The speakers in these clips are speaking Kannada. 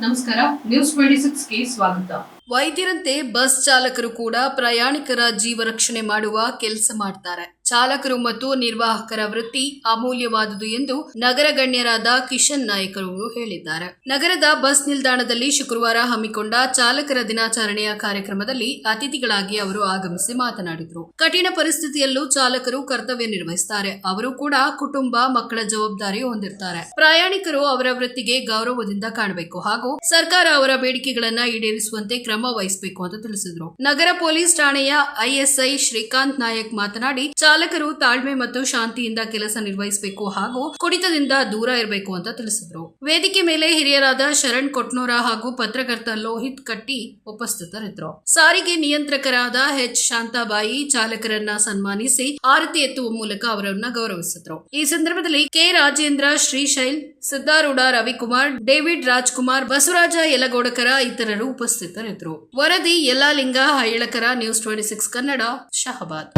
ನಮಸ್ಕಾರ ನ್ಯೂಸ್ ಟ್ವೆಂಟಿ ಸಿಕ್ಸ್ಗೆ ಸ್ವಾಗತ. ವೈದ್ಯರಂತೆ ಬಸ್ ಚಾಲಕರು ಕೂಡ ಪ್ರಯಾಣಿಕರ ಜೀವ ರಕ್ಷಣೆ ಮಾಡುವ ಕೆಲಸ ಮಾಡ್ತಾರೆ. ಚಾಲಕರು ಮತ್ತು ನಿರ್ವಾಹಕರ ವೃತ್ತಿ ಅಮೂಲ್ಯವಾದುದು ಎಂದು ನಗರ ಗಣ್ಯರಾದ ಕಿಶನ್ ನಾಯಕ್ ಅವರು ಹೇಳಿದ್ದಾರೆ. ನಗರದ ಬಸ್ ನಿಲ್ದಾಣದಲ್ಲಿ ಶುಕ್ರವಾರ ಹಮ್ಮಿಕೊಂಡ ಚಾಲಕರ ದಿನಾಚರಣೆಯ ಕಾರ್ಯಕ್ರಮದಲ್ಲಿ ಅತಿಥಿಗಳಾಗಿ ಅವರು ಆಗಮಿಸಿ ಮಾತನಾಡಿದರು. ಕಠಿಣ ಪರಿಸ್ಥಿತಿಯಲ್ಲೂ ಚಾಲಕರು ಕರ್ತವ್ಯ ನಿರ್ವಹಿಸುತ್ತಾರೆ ಅವರು ಕೂಡ ಕುಟುಂಬ, ಮಕ್ಕಳ ಜವಾಬ್ದಾರಿ ಹೊಂದಿರ್ತಾರೆ. ಪ್ರಯಾಣಿಕರು ಅವರ ವೃತ್ತಿಗೆ ಗೌರವದಿಂದ ಕಾಣಬೇಕು ಹಾಗೂ ಸರ್ಕಾರ ಅವರ ಬೇಡಿಕೆಗಳನ್ನ ಈಡೇರಿಸುವಂತೆ ಕ್ರಮ ವಹಿಸಬೇಕು ಅಂತ ತಿಳಿಸಿದರು. ನಗರ ಪೊಲೀಸ್ ಠಾಣೆಯ ಐಎಸ್ಐ ಶ್ರೀಕಾಂತ್ ನಾಯಕ್ ಮಾತನಾಡಿ ಚಾಲಕರು ತಾಳ್ಮೆ ಮತ್ತು ಶಾಂತಿಯಿಂದ ಕೆಲಸ ನಿರ್ವಹಿಸಬೇಕು ಹಾಗೂ ಕುಡಿತದಿಂದ ದೂರ ಇರಬೇಕು ಅಂತ ತಿಳಿಸಿದ್ರು. ವೇದಿಕೆ ಮೇಲೆ ಹಿರಿಯರಾದ ಶರಣ್ ಕೊಟ್ನೂರ ಹಾಗೂ ಪತ್ರಕರ್ತ ಲೋಹಿತ್ ಕಟ್ಟಿ ಉಪಸ್ಥಿತರಿದ್ದರು ಸಾರಿಗೆ ನಿಯಂತ್ರಕರಾದ ಎಚ್. ಶಾಂತಾಬಾಯಿ ಚಾಲಕರನ್ನ ಸನ್ಮಾನಿಸಿ ಆರತಿ ಎತ್ತುವ ಮೂಲಕ ಅವರನ್ನ ಗೌರವಿಸಿದ್ರು. ಈ ಸಂದರ್ಭದಲ್ಲಿ ಕೆ. ರಾಜೇಂದ್ರ ಶ್ರೀಶೈಲ್ ಸಿದ್ದಾರೂಢ, ರವಿಕುಮಾರ್, ಡೇವಿಡ್ ರಾಜ್ಕುಮಾರ್, ಬಸವರಾಜ ಯಲಗೋಡಕರ ಇತರರು ಉಪಸ್ಥಿತರಿದ್ದರು ವರದಿ Yallalinga Hailakar news twenty six Kannada, Shahabad.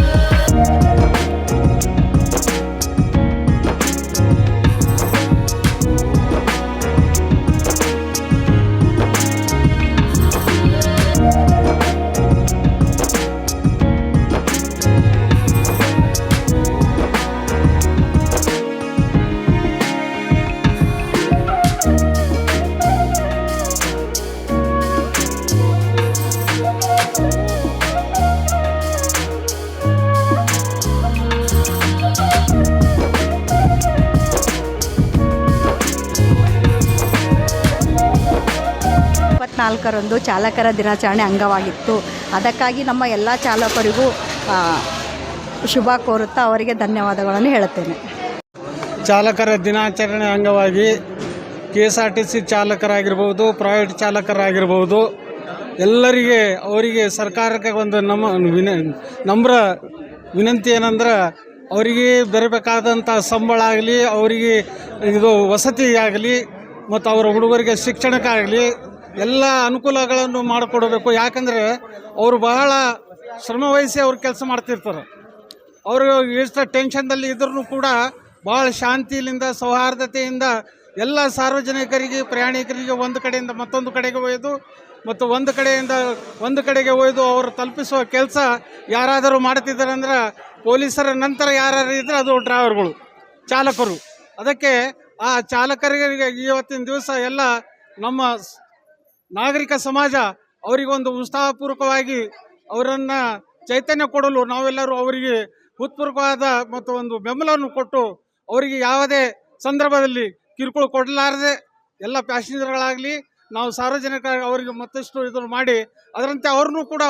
ಇಪ್ಪತ್ನಾಲ್ಕರಂದು ಚಾಲಕರ ದಿನಾಚರಣೆ ಅಂಗವಾಗಿತ್ತು. ಅದಕ್ಕಾಗಿ ನಮ್ಮ ಎಲ್ಲ ಚಾಲಕರಿಗೂ ಶುಭ ಕೋರುತ್ತಾ ಅವರಿಗೆ ಧನ್ಯವಾದಗಳನ್ನು ಹೇಳುತ್ತೇನೆ. ಚಾಲಕರ ದಿನಾಚರಣೆ ಅಂಗವಾಗಿ K S R T C ಚಾಲಕರಾಗಿರ್ಬೋದು, private ಚಾಲಕರಾಗಿರ್ಬೋದು, ಎಲ್ಲರಿಗೆ, ಅವರಿಗೆ ಸರ್ಕಾರಕ್ಕೆ ಒಂದು ನಮ್ಮ ವಿನ, ನಮ್ರ ವಿನಂತಿ ಏನಂದ್ರೆ, ಅವರಿಗೆ ಬರಬೇಕಾದಂಥ ಸಂಬಳ ಆಗಲಿ, ಅವರಿಗೆ ಇದು ವಸತಿ ಆಗಲಿ ಮತ್ತು ಅವರ ಹುಡುಗರಿಗೆ ಶಿಕ್ಷಣಕ್ಕಾಗಲಿ ಎಲ್ಲ ಅನುಕೂಲಗಳನ್ನು ಮಾಡಿಕೊಡಬೇಕು. ಯಾಕಂದರೆ ಅವರು ಬಹಳ ಶ್ರಮವಹಿಸಿ ಅವ್ರು ಕೆಲಸ ಮಾಡ್ತಿರ್ತಾರೆ. ಅವರು ಎಷ್ಟು ಟೆನ್ಷನ್ದಲ್ಲಿ ಇದ್ರೂ ಕೂಡ ಭಾಳ ಶಾಂತಿಯಿಂದ ಸೌಹಾರ್ದತೆಯಿಂದ ಎಲ್ಲ ಸಾರ್ವಜನಿಕರಿಗೆ, ಪ್ರಯಾಣಿಕರಿಗೆ ಒಂದು ಕಡೆಯಿಂದ ಮತ್ತೊಂದು ಕಡೆಗೆ ಒಯ್ದು ಮತ್ತು ಒಂದು ಕಡೆಯಿಂದ ಒಂದು ಕಡೆಗೆ ಒಯ್ದು ಅವರು ತಲುಪಿಸುವ ಕೆಲಸ ಯಾರಾದರೂ ಮಾಡ್ತಿದ್ದಾರೆ ಅಂದ್ರೆ ಪೊಲೀಸರ ನಂತರ ಯಾರು ಇದ್ರೆ ಅದು ಡ್ರೈವರ್ಗಳು, ಚಾಲಕರು. ಅದಕ್ಕೆ ಆ ಚಾಲಕರಿಗೆ ಇವತ್ತಿನ ದಿವಸ ಎಲ್ಲ ನಮ್ಮ ನಾಗರಿಕ ಸಮಾಜ ಅವರಿಗೊಂದು ಉತ್ಸಾಹಪೂರ್ವಕವಾಗಿ ಅವರನ್ನು ಚೈತನ್ಯ ಕೊಡಲು ನಾವೆಲ್ಲರೂ ಅವರಿಗೆ ಉತ್ಪೂರ್ವಕವಾದ ಮತ್ತು ಒಂದು ಬೆಂಬಲವನ್ನು ಕೊಟ್ಟು ಅವರಿಗೆ ಯಾವುದೇ ಸಂದರ್ಭದಲ್ಲಿ ಕಿರುಕುಳ ಕೊಡಲಾರದೆ ಎಲ್ಲ ಪ್ಯಾಸೆಂಜರ್ಗಳಾಗಲಿ, ನಾವು ಸಾರ್ವಜನಿಕ ಅವರಿಗೆ ಮತ್ತಷ್ಟು ಇದನ್ನು ಮಾಡಿ, ಅದರಂತೆ ಅವ್ರನ್ನೂ ಕೂಡ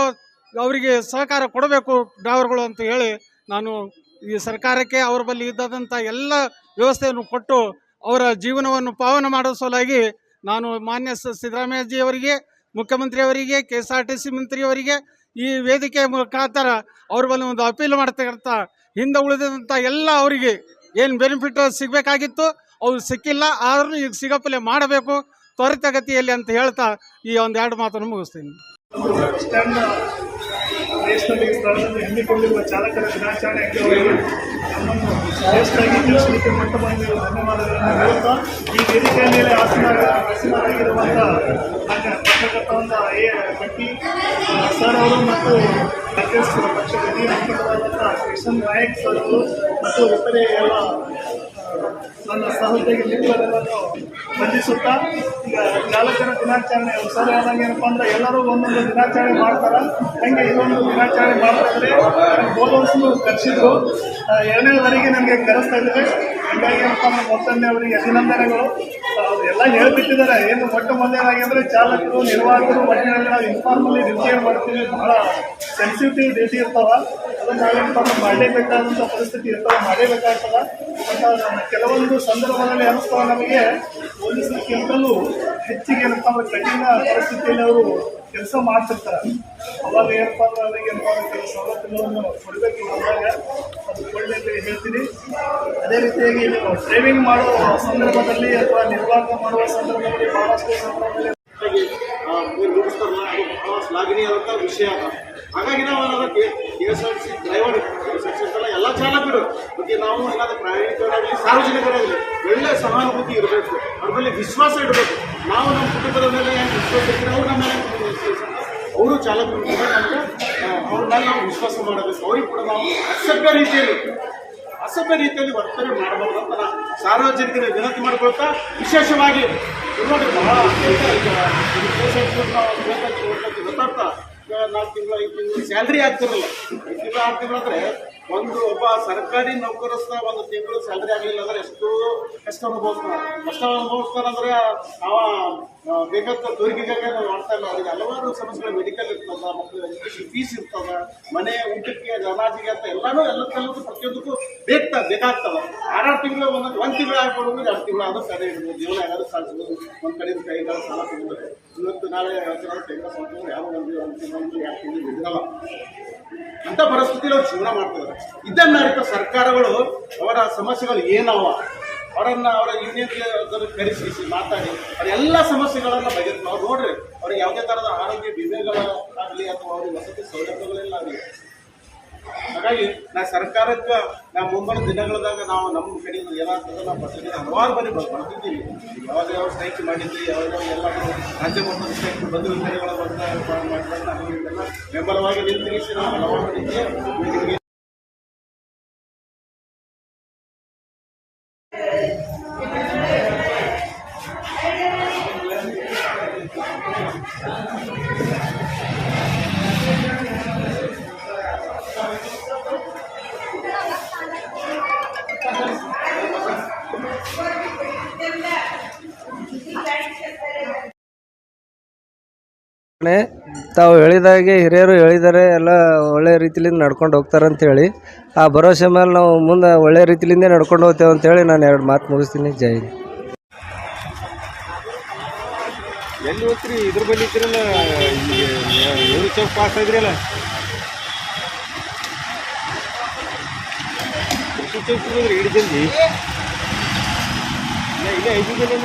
ಅವರಿಗೆ ಸಹಕಾರ ಕೊಡಬೇಕು ಡ್ರೈವರ್ಗಳು ಅಂತ ಹೇಳಿ ನಾನು ಈ ಸರ್ಕಾರಕ್ಕೆ ಅವರ ಬಳಿ ಇದ್ದಾದಂಥ ಎಲ್ಲ ವ್ಯವಸ್ಥೆಯನ್ನು ಕೊಟ್ಟು ಅವರ ಜೀವನವನ್ನು ಪಾವನ ಸಲುವಾಗಿ ನಾನು ಮಾನ್ಯ ಸ- ಸಿದ್ದರಾಮಯ್ಯಜಿ ಅವರಿಗೆ ಮುಖ್ಯಮಂತ್ರಿಯವರಿಗೆ K S R T C ಮಂತ್ರಿಯವರಿಗೆ ಈ ವೇದಿಕೆ ಮುಖಾಂತರ ಅವ್ರ ಬಳಿ ಒಂದು ಅಪೀಲ್ ಮಾಡ್ತಕ್ಕಂಥ, ಹಿಂದೆ ಉಳಿದಂಥ ಎಲ್ಲ ಅವರಿಗೆ ಏನು ಬೆನಿಫಿಟ್ ಸಿಗಬೇಕಾಗಿತ್ತು ಅವು ಸಿಕ್ಕಿಲ್ಲ, ಆದರೂ ಈಗ ಸಿಗಪ್ಪಲೆ ಮಾಡಬೇಕು, ತ್ವರಿತಗತಿಯಲ್ಲಿ ಅಂತ ಹೇಳ್ತಾ ಈ ಒಂದು ಎರಡು ಮಾತನ್ನು ಮುಗಿಸ್ತೀನಿ. ದೇಶದಲ್ಲಿ ಸ್ಥಳದಲ್ಲಿ ಹಮ್ಮಿಕೊಂಡಿರುವ ಚಾಲಕರ ದಿನಾಚರಣೆ ಅಂಗವಾಗಿ ನಮ್ಮನ್ನು ದೇಶದಾಗಿ ತಿಳಿಸಲಿಕ್ಕೆ ಮೊಟ್ಟ ಬಂದಿರುವ ಧನ್ಯವಾದಗಳನ್ನು ಹೇಳುತ್ತಾ, ಈ ವೇದಿಕೆಯ ಮೇಲೆ ಆಸನ ಆಸೀನರಾಗಿರುವಂಥ ನನ್ನ ಎ. ಗಟ್ಟಿ ಸರ್ ಅವರು ಮತ್ತು ಕಾಂಗ್ರೆಸ್ ಪಕ್ಷದ ಹಿರಿಯ ಮುಖಂಡರಾದಂಥ ಕಿಶನ್ ನಾಯಕ್ ಸರ್ ಅವರು ಮತ್ತು ಇತರೆ ಎಲ್ಲ ನನ್ನ ಸಹೋದ್ಯೋಗಿ ಮಿತ್ರರೆಲ್ಲರೂ ವಂದಿಸುತ್ತಾ ಈಗ ಚಾಲಕರ ದಿನಾಚರಣೆ ಸರ್ ಏನಪ್ಪ ಅಂದ್ರೆ ಎಲ್ಲರೂ ಒಂದೊಂದು ದಿನಾಚರಣೆ ಮಾಡ್ತಾರ. ಹಂಗೆ ಇನ್ನೊಂದು ದಿನಾಚರಣೆ ಮಾಡ್ತಾಯಿದ್ರೆ ಇದ್ರೆ ಬೋಲೋಸ್ನು ಕರೆಸಿದ್ರು. ಎರಡನೇವರೆಗೆ ನನಗೆ ಕರೆಸ್ತಾ ಇದ್ದಾರೆ ಹೀಗಾಗಿ ಏನಪ್ಪ ನಮ್ಮ ಮೊತ್ತನೇ ಅವರಿಗೆ ಅಭಿನಂದನೆಗಳು. ಎಲ್ಲ ಹೇಳ್ಬಿಟ್ಟಿದ್ದಾರೆ. ಏನು ಮೊಟ್ಟ ಮೊದಲನೇದಾಗಿ ಅಂದರೆ ಚಾಲಕರು, ನಿರ್ವಾಹಕರು ಒಟ್ಟಿನಲ್ಲಿ ನಾವು ಇನ್ಫಾರ್ಮಲ್ಲಿ ಡ್ಯೂಟಿ ಮಾಡ್ತೀವಿ. ಬಹಳ ಸೆನ್ಸಿಟಿವ್ ಡ್ಯೂಟಿ ಇರ್ತಾವ. ಅದನ್ನು ಮಾಡಲೇಬೇಕಾದಂಥ ಪರಿಸ್ಥಿತಿ ಇರ್ತಾವ ಮಾಡಲೇಬೇಕಾಗ್ತದ. ಅಂತ ಕೆಲವೊಂದು ಸಂದರ್ಭದಲ್ಲಿ ಅನಿಸ್ತಾವ ನಮಗೆ. ಪೊಲೀಸರಿಗಿಂತಲೂ ಹೆಚ್ಚಿಗೆ ಏನಪ್ಪ ಕಠಿಣ ಪರಿಸ್ಥಿತಿಯಲ್ಲಿ ಅವರು ಕೆಲಸ ಮಾಡ್ತಿರ್ತಾರೆ. ಅವಾಗ ಏನಪ್ಪ ಅಂದ್ರೆ ಅವರಿಗೆ ಏನಪ್ಪ ಕೆಲವು ಸವಲತ್ತುಗಳನ್ನು ಕೊಡಬೇಕು ಅಂದಾಗ ಅದು ಒಳ್ಳೆ ಹೇಳ್ತೀನಿ. ಅದೇ ರೀತಿಯಾಗಿ ನೀವು ಡ್ರೈವಿಂಗ್ ಮಾಡೋ ಸಂದರ್ಭದಲ್ಲಿ ಅಥವಾ ನಿರ್ವಾಹ ಮಾಡುವ ಸಂದರ್ಭದಲ್ಲಿ ಬಹಳಷ್ಟು ಸಂದರ್ಭದಲ್ಲಿ ಶ್ಲಾಘನೀಯವಾದಂಥ ವಿಷಯ. ಹಾಗಾಗಿ ನಾವು ಏನಾದ್ರು K S R C driver K S R T C ಎಲ್ಲ ಚಾಲಕರು ಮತ್ತೆ ನಾವು ಏನಾದ್ರು ಪ್ರಯಾಣಿಕರಾಗಲಿ ಸಾರ್ವಜನಿಕರಾಗಲಿ ಒಳ್ಳೆ ಸಹಾನುಭೂತಿ ಇರಬೇಕು ಅವ್ರ ಮೇಲೆ ವಿಶ್ವಾಸ ಇಡಬೇಕು ನಾವು ನಮ್ಮ ಕುಟುಂಬದ ಮೇಲೆ ವಿಶ್ವಾಸ ಇರ್ತೀವಿ ಅವ್ರು ನಮ್ಮ ಮೇಲೆ ಅವರು ಚಾಲಕರು ಕೂಡ ನಮಗೆ ಅವ್ರ ಮೇಲೆ ನಾವು ವಿಶ್ವಾಸ ಮಾಡಬೇಕು ಅವ್ರಿಗೆ ಕೂಡ ನಾವು ಅಸಭ್ಯ ರೀತಿಯಲ್ಲಿ ಅಸಭ್ಯ ರೀತಿಯಲ್ಲಿ ವರ್ತನೆ ಮಾಡಬಾರ್ದು ಅಂತ ನಾನು ಸಾರ್ವಜನಿಕರಿಗೆ ವಿನಂತಿ ಮಾಡ್ಕೊಳ್ತಾ ವಿಶೇಷವಾಗಿ ನೋಡಿ ಬಹಳ ಗೊತ್ತಾಗ್ತಾ ನಾಲ್ಕು ತಿಂಗಳು, ಐದು ತಿಂಗಳು ಸ್ಯಾಲ್ರಿ ಆಗ್ತಿರಲ್ಲ. ಐದು ತಿಂಗಳು, ಆರು ತಿಂಗಳು ಒಂದು ಒಬ್ಬ ಸರ್ಕಾರಿ ನೌಕರಸ್ಥ ಒಂದು ತಿಂಗಳು ಸ್ಯಾಲ್ರಿ ಆಗಲಿಲ್ಲ ಅಂದ್ರೆ ಎಷ್ಟು ಕಷ್ಟ ಅನುಭವಿಸ್ತಾರೆ ಕಷ್ಟ ಅನುಭವಿಸ್ತಾರೆ ಅಂದ್ರೆ ಅವ ಬೇಕಾದ ತೋರಿಕೆಗಾಗಿ ನಾವು ಮಾಡ್ತಾ ಇಲ್ಲ. ಅವ್ರಿಗೆ ಹಲವಾರು ಸಮಸ್ಯೆಗಳು ಮೆಡಿಕಲ್ ಇರ್ತದ ಮಕ್ಕಳು ಎಜುಕೇಶನ್ ಫೀಸ್ ಇರ್ತದ, ಮನೆ, ಊಟಕ್ಕೆ, ಅನಾಜಿಗೆ ಅಂತ ಎಲ್ಲಾನು ಎಲ್ಲದಕ್ಕೂ ಪ್ರತಿಯೊಂದಕ್ಕೂ ಬೇಕಾ, ಬೇಕಾಗ್ತದ. ಆರಾರು ತಿಂಗಳು ಒಂದು ಒಂದು ತಿಂಗಳು ಆಗ್ಬೋದು ಎರಡು ತಿಂಗಳು ಆದ್ರೂ ಸರಿ ಇರ್ಬೋದು. ಜೀವನ ಯಾರು ಸಾಧಿಸ್ಬೋದು ಒಂದು ಕಡೆಯಿಂದ ಕೈಗಾರ ಸಾಲ ತಗೊಂಡ್ರೆ ಇವತ್ತು ನಾಳೆ ಯಾವ ಅಂತ ಪರಿಸ್ಥಿತಿಯಲ್ಲಿ ಅವ್ರು ಜೀವನ ಮಾಡ್ತಿದ್ದಾರೆ. ಇದನ್ನ ಅರಿತ ಸರ್ಕಾರಗಳು ಅವರ ಸಮಸ್ಯೆಗಳು ಏನವ? ಅವರನ್ನ ಅವರ ಯೂನಿಯನ್ ಕರೆಸಿ ಮಾತಾಡಿ. ಅವರೆಲ್ಲ ಸಮಸ್ಯೆಗಳನ್ನ ಬಗೆಹರಿಸಿ. ಅವ್ರು ನೋಡ್ರಿ ಅವ್ರಿಗೆ ಯಾವುದೇ ತರಹದ ಆರೋಗ್ಯ ವಿಮೆಗಳಾಗಲಿ ಅಥವಾ ಅವ್ರಿಗೆ ವಸತಿ ಸೌಲಭ್ಯಗಳೆಲ್ಲ ಆಗಲಿ ಹಾಗಾಗಿ ನಾ ಸರ್ಕಾರಕ್ಕೆ ನಾ ಮುಂಬರುವ ದಿನಗಳದಾಗ ನಾವು ನಮ್ಮ ಕಡೆಯಿಂದ ಏನಾಗ್ತದೆ ನಾವು ಬಸ್ಸಿಗೆ ಹಲವಾರು ಬಾರಿ ಬರ್- ಬರ್ತಿದ್ದೀವಿ. ಯಾವಾಗ ಯಾವ ಸ್ಟ್ರೈಕ್ ಮಾಡಿದ್ವಿ ಯಾವಾಗ ಎಲ್ಲ ರಾಜ್ಯ ಮಟ್ಟದ ಸ್ಟ್ರೈಕ್ ಬಂದು ಕಡೆಗಳ ಮಾಡಿದಾಗ ನಾವು ಬೆಂಬಲವಾಗಿ ನಿಂತಿರಿಸಿ ನಾವು ಹಲವಾರು ರೀತಿಯ ನಿಮಗೆ ಣೆ ತಾವು ಹೇಳಿದಾಗೆ ಹಿರಿಯರು ಹೇಳಿದ್ದಾರೆ ಎಲ್ಲ ಒಳ್ಳೆ ರೀತಿಲಿಂದ ನಡ್ಕೊಂಡು ಹೋಗ್ತಾರೆ ಅಂತೇಳಿ ಆ ಭರವಸೆ ಮೇಲೆ ನಾವು ಮುಂದೆ ಒಳ್ಳೆ ರೀತಿಲಿಂದ ನಡ್ಕೊಂಡು ಹೋಗ್ತೇವೆ ಅಂತೇಳಿ ನಾನು ಎರಡು ಮಾತು ಮುಗಿಸ್ತೀನಿ. ಜೈ. ಎಲ್ಲಿ ಹೋಗ್ತೀರಿ? ಇದ್ರ ಬಳಿ ಇದ್ರಲ್ಲ ಪಾಸ್ ಹೋದ್ರಿ ಇಡೀ ಜಲ್ದಿ? ಇಲ್ಲ ಐದು ಜನ.